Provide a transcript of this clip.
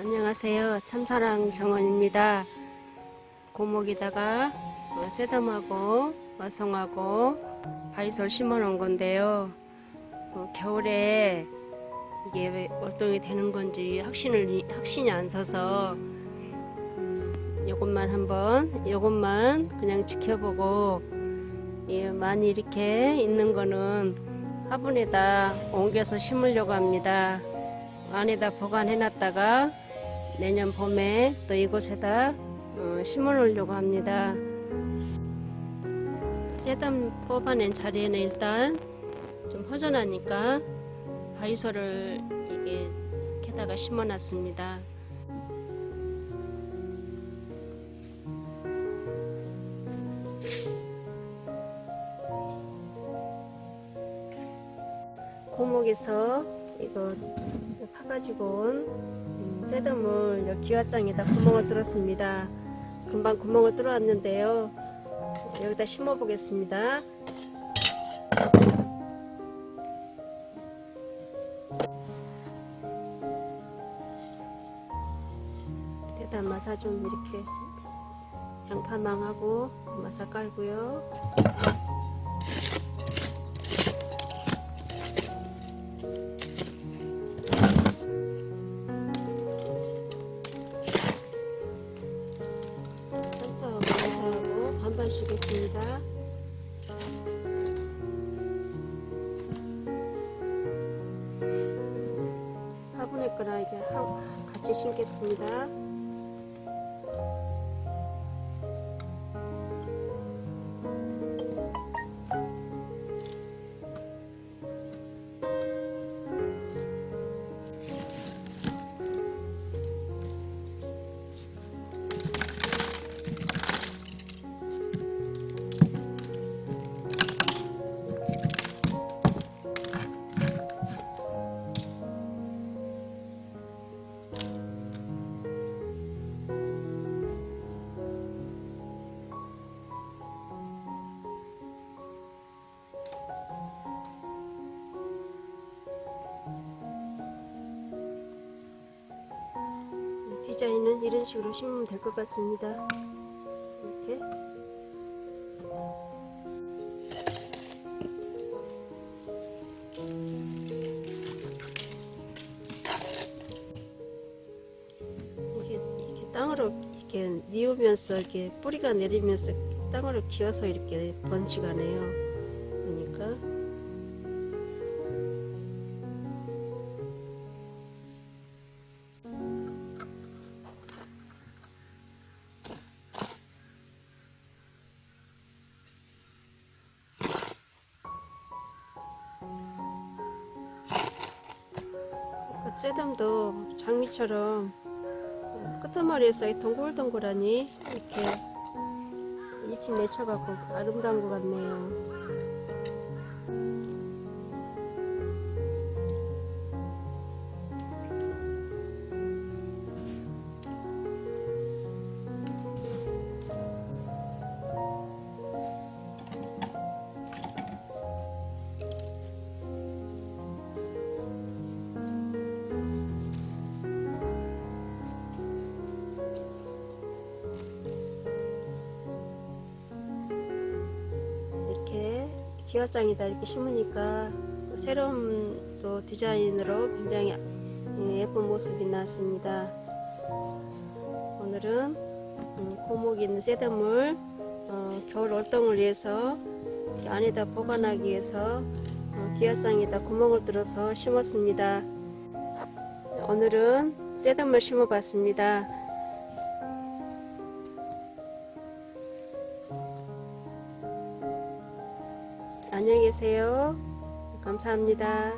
안녕하세요. 참사랑 정원입니다. 고목에다가 어, 새담하고 마송하고 바이솔 심어 놓은 건데요. 어, 겨울에 이게 왜 월동이 되는 건지 확신을 확신이 안 서서 음, 요것만 한번 요것만 그냥 지켜보고 예, 많이 이렇게 있는 거는 화분에다 옮겨서 심으려고 합니다. 안에다 보관해 놨다가 내년 봄에 또 이곳에다 어, 심어 놓으려고 합니다. 쇠담 뽑아낸 자리에는 일단 좀 허전하니까 바이소를 이게 게다가 심어 놨습니다. 고목에서 이거 파가지고 온 음, 여기 기와장에다 구멍을 뚫었습니다. 금방 구멍을 뚫어왔는데요. 여기다 심어 보겠습니다. 대다 마사 좀 이렇게 양파망하고 마사 깔고요. 했습니다. 화분에 거나 이게 하- 같이 심겠습니다. 디자인은 이런 식으로 심으면 될 것 같습니다. 이렇게. 이게, 이렇게 땅으로 이렇게 뉘우면서 이렇게 뿌리가 내리면서 땅으로 기어서 이렇게 번식하네요. 쇠담도 장미처럼 끝머리에서 이 동글동글하니 이렇게 잎이 맺혀갖고 아름다운 것 같네요. 기와장에다 이렇게 심으니까 또 새로운 또 디자인으로 굉장히 예쁜 모습이 나왔습니다. 오늘은 음, 고목이 있는 쇠담을 어, 겨울 월동을 위해서 안에다 보관하기 위해서 어, 기와장에다 구멍을 뚫어서 심었습니다. 오늘은 쇠담을 심어봤습니다. 안녕히 계세요. 감사합니다.